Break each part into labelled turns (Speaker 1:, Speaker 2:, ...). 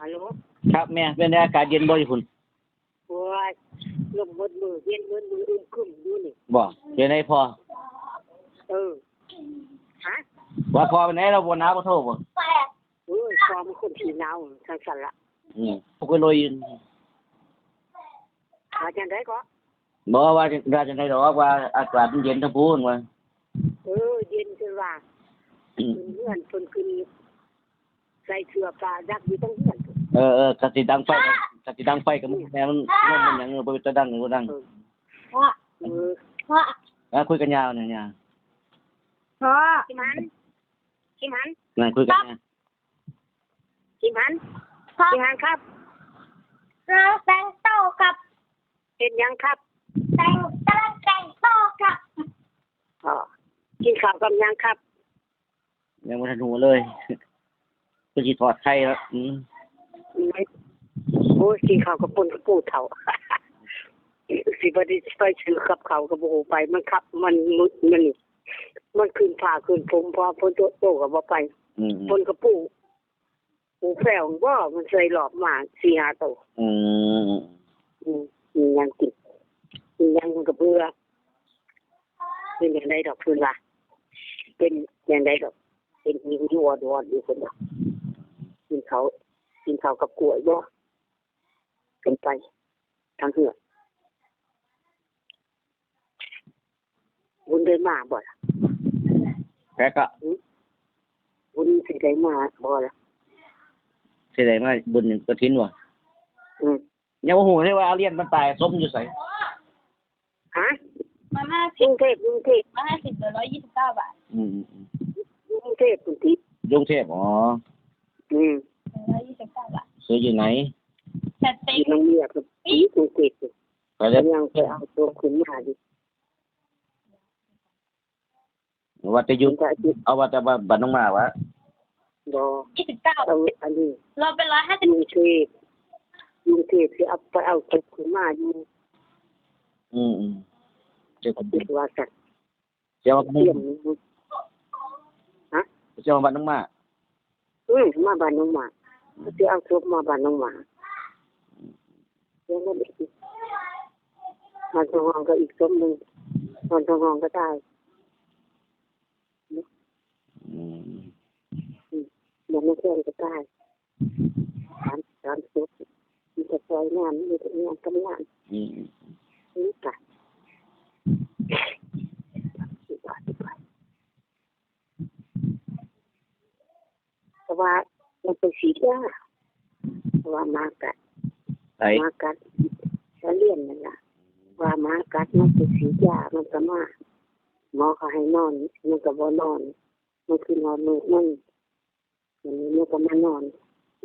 Speaker 1: ฮัลโหล
Speaker 2: ครับแม่เป็นไงอากาศเย็นบ่อยู่พุ่น
Speaker 1: โอ้ยลมบดมือเย็นบดมืออึ้งครึ้มอยู่นี่
Speaker 2: บ่เป็นไงพอ
Speaker 1: เออฮะ
Speaker 2: ว่าพอเป็นไงเราบ่หนาวบ่โทษบ่
Speaker 1: โอ้ยความนคนที่หนาวทั้งสั่นละ
Speaker 2: อืมพวกก็เลย
Speaker 1: มาจังไดก็
Speaker 2: บ่ว่าว่าจังได๋ดอกว่าอากาศมันเย็นทั้งพูนว่า
Speaker 1: เออเย็นจนว่า
Speaker 2: อืม
Speaker 1: เพื่อนเพิ่นขึ้นใส่ เสื้อผ้าดักอยู่ต้องเพื่อน
Speaker 2: เออเออกะสิดังไฟกะสิดังไฟกับมันแม่มันมันมันหยังเออบ่จะดังบ่ดัง
Speaker 1: เออ
Speaker 2: อะคุยกันยาวเนี่ยยาว
Speaker 1: พ่อชิมันชิมัน
Speaker 2: นั่นคุยกันยาว
Speaker 1: ชิมันชิมันครับ
Speaker 3: เราแต่งโตวกับ
Speaker 1: เป็นยังครับ
Speaker 3: แต่งกำลังแต่งโตวกับ
Speaker 1: อ๋อกินข้าวกับยังครับ
Speaker 2: ยังบ่ทันหูเลย ก็สิถอดไข่แล้วอืม
Speaker 1: ไม่โอ้ยกินข้าวกับปนกับปูเฒ่าสิบไดีไปซื้อกับเขาวกับโบไปมันขับ มันมึดมันนี่มันขึ้นผ่าขึ้นผมพอพ้นโตโตกับบ่ไป
Speaker 2: อืม
Speaker 1: ปนกับปูปูแฝงว่ามันเคยหลอบมาสี่ห้าตัว
Speaker 2: อืม
Speaker 1: อืมมียังกินมียังกับเบื่อเป็นอย่างไรดอกคือว่าเป็นอย่างไรดอกเป็นยิงยวดวดอยู่คนเดียว กินเขาวกินเขาวกับกล้วยบ่เป็นไปทางเหือกบุญได้มาบ่ล่ะ
Speaker 2: แพ้ก็
Speaker 1: บุญสิได้มาบ่ล่ะ
Speaker 2: สิได้มาบุญกฐินบ่
Speaker 1: อืม
Speaker 2: ยังบ่ฮู้เลยว่าอาเลียนมันตายสมอยู่ไส
Speaker 1: ฮะ
Speaker 3: มาห้าก
Speaker 1: รุงเทพกรุงเทพ
Speaker 3: มาห้าสิบเหลือร้อยยี่สิบเก้าบาท
Speaker 2: อืมอืมอืม
Speaker 1: กรุงเทพกรุงเทพ
Speaker 2: กรุงเทพอ๋อ
Speaker 1: อืม
Speaker 3: เหลือร้อยยี่สิบเก้าบาท
Speaker 2: ซื้ออยู่ไหน
Speaker 3: แต่เต็
Speaker 1: ที่
Speaker 3: ม
Speaker 1: น้องเมียกับอีกรุงเทพอยู่
Speaker 2: ไปแล้ว
Speaker 1: ยังไปเอาตัวขึ้นมาดิ
Speaker 2: ว่าจะอ
Speaker 1: ยุ
Speaker 2: ยู่
Speaker 1: งจะจิต
Speaker 2: เอาว่าแต่ว่าบัดน้องมาวะ
Speaker 1: รอ
Speaker 3: ยี่สิบเก้า
Speaker 1: เอาอันนี้
Speaker 3: เราเป็นร้อยห้าสิบ
Speaker 1: กรุงเทพกรุงเทพที่เอาไปเอาตัวขึ้นมาอยู่
Speaker 2: อืมอืมเจ้าของ
Speaker 1: ที่ว่าสัตว์
Speaker 2: เจ้าว่า
Speaker 1: เตรียม
Speaker 2: เจ้าว่าบัดน้องมา
Speaker 1: อืมมาบ้านน้องหมาที่เอาศพมาบ้านน้องหมาเดี๋ยวนั่นเองมันทองห้องก็อีกศพหนึ่งมันทองห้องก็ได้
Speaker 2: อืม
Speaker 1: มันไม่แค่ก็ได้สามสามศพมีแต่ซอยงานมีแต่งานกำงาน
Speaker 2: อืม
Speaker 1: นี่กันสิบบาทสิบบาท แต่ว่ามันเป็นสียาเพราะว่ามากัด
Speaker 2: ไอ้
Speaker 1: มากัดแล้วเลี่ยนนั่นล่ะว่ามากัดมันเป็นสียามันก็มาหมอเขาให้นอนมันก็บ่นอนมันคือนอนมืดมันมันนี้มันก็มานอน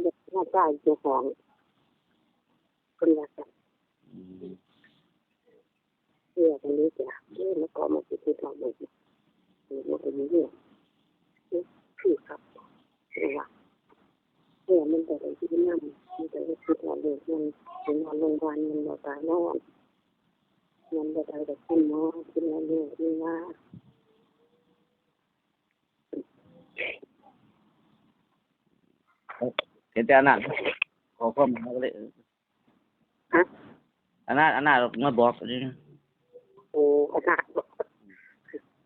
Speaker 1: เด็กหน้าตายอยู่ห้องคนละกัน
Speaker 2: อืม
Speaker 1: เชื่อกันนี้จ้ะเรื่องแล้วก็มาติดที่เราเลยมันเป็นเรื่องคือครับเชื่อว่าเชื่อมันแต่ละ ที่นั่นมันแต่ละที่าเลยมันเป็นอนโรงพยาบาลมันเราตายนอนมันจะได้แต่ขึ้นนอนขึ้นนอนเรื่องนี่ว่า
Speaker 2: เห็นแต่อนนั้นขอความมาก็เลย
Speaker 1: ฮะ
Speaker 2: อนนั้นอันนั้นมาบอกนี่
Speaker 1: โอ้ขนาด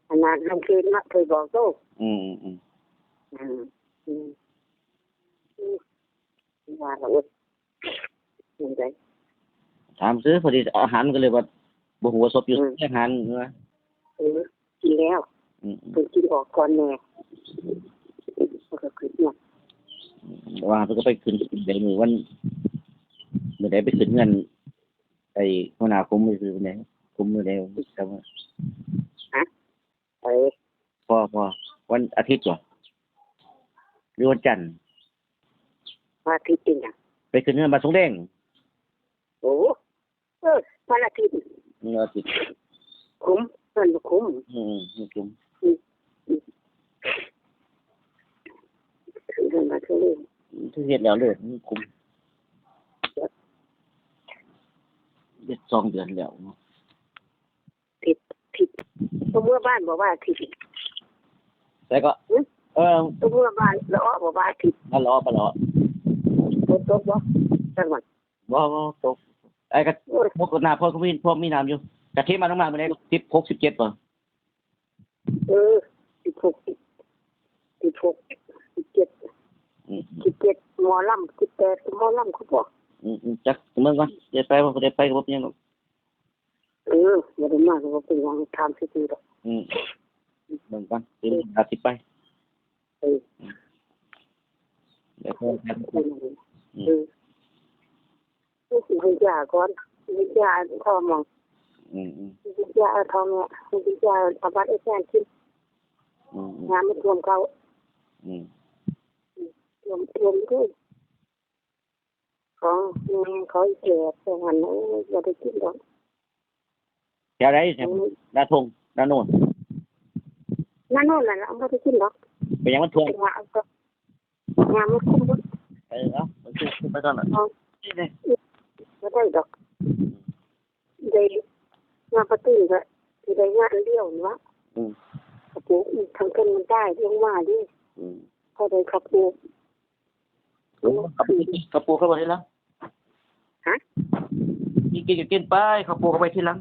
Speaker 1: ขนาดลงคืนมาเคยบอกโต
Speaker 2: อืมอืม
Speaker 1: อืมอืมว่าเราเว้ยยังไง
Speaker 2: ถามซื้อพอดีอาหารก็เลยว่าบ่ฮู้ว่าศพอยู่อาหารเนาะ
Speaker 1: เออกินแล้ว
Speaker 2: อืมอืม
Speaker 1: เพิ่งกินออกก่อนแน่ก็คือเนี่ย
Speaker 2: ว่าเพิ่นก็ไปขึ้นเดี๋ยวมื้อวันมื้อใดไปขึ้นเงินไอ้หัวหน้าคุมมือคือมื้อใดคุมมื้อใดจำว่า
Speaker 1: เออ
Speaker 2: พอพอวันอาทิตย์บ่หรือวันจันทร์
Speaker 1: ว่าที่จริงอะ
Speaker 2: ไปขึ้นเงินมาสงแดง
Speaker 1: โอ้ เออวันอาทิตย์
Speaker 2: เงินอาทิตย์
Speaker 1: คุ้มเงินคุ้ม
Speaker 2: อืมอืมคุม
Speaker 1: คือเงินมาเท่าไหร่
Speaker 2: ที่เฮ็ดแล้วเลยมันคุมเฮ็ดสองเดือนแล้วเนาะ
Speaker 1: ทิศทิศตัวเมื่อบ้านบอกว่าทิศ
Speaker 2: แต่ก็เออ
Speaker 1: ตัวเมื่อบ้านแล้วบอกว่าทิศ
Speaker 2: มาล้อมาล้อ
Speaker 1: ฝนตกบ่จังหวัด
Speaker 2: บ่บ่ตก ไอ้ก็
Speaker 1: โอ้ย
Speaker 2: พวกหน้าพ่อก็มีพ่อมีน้ำอยู่กะเทมาลงมาเมื่อไหร่สิบหกสิบเจ็ดป่ะ
Speaker 1: เออสิบหกสิบหกสิบเจ็ด
Speaker 2: อืม
Speaker 1: สิบเจ็ดหมอลำสิบแปดหมอลำเขาบอก
Speaker 2: อืมอืมจักเมื่อก่อนเดี๋ยวไปบ่ได้ไปก็บ่เป็นหยังหรอก
Speaker 1: เอออย่าได้มากว่าเป็นอย่างทำสิทีดอก
Speaker 2: อืมเบิ่งก่อนเดี๋ยวอาทิตย์ไป
Speaker 1: เออ
Speaker 2: เดี๋ยวพอ
Speaker 1: คุณเออ ให้ยาก่อนให้ยาทองมอง
Speaker 2: อืมอืม
Speaker 1: ให้ยาทองเนี่ยให้ยาเอาบัตรไอ้แฟนกิน
Speaker 2: อืมอืม
Speaker 1: งานมันรวมเขา
Speaker 2: อืม
Speaker 1: รวมรวมด้วยของแม่เขาแก่แต่หันโอ้ยอย่าได้กินดอก
Speaker 2: แถวไหนแถวหน้าทงหน้าโน่น
Speaker 1: นั่นนู่นน่ะเอาไม่ได้กินดอก
Speaker 2: เป็นหยังมันท่วม
Speaker 1: แต่งานก็งานมันคุ้มบ่
Speaker 2: เออเอามันขึ้นขึ้นไปก่อนน่ะนี่เลย
Speaker 1: ไม่ได้ดอกได้งานประตูก็ที่ได้งานเดียวนะ
Speaker 2: อืม
Speaker 1: กระปุกทางกันมันได้เรื่องว่าดิ
Speaker 2: อืม
Speaker 1: เขาได้กระปุก
Speaker 2: กระปูกระปูเข้าไปทีหลัง
Speaker 1: ฮะ
Speaker 2: กินกินก็กินไปกระปูเข้าไปทีหลัง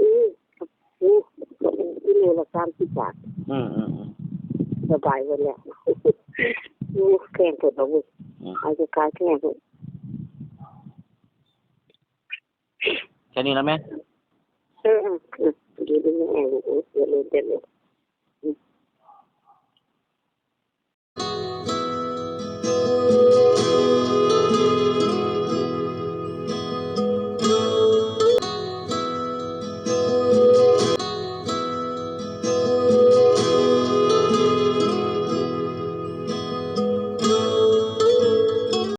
Speaker 1: อืมอืมก็เป็นที่นี่ละสามสิบบาท
Speaker 2: อืมอืมอืม
Speaker 1: สบายวันแล้วยูแข่งเกิดบ่เว้ย
Speaker 2: อืม
Speaker 1: อาจจะกลายแข่งเกิด
Speaker 2: แค่นี้แล้วแม่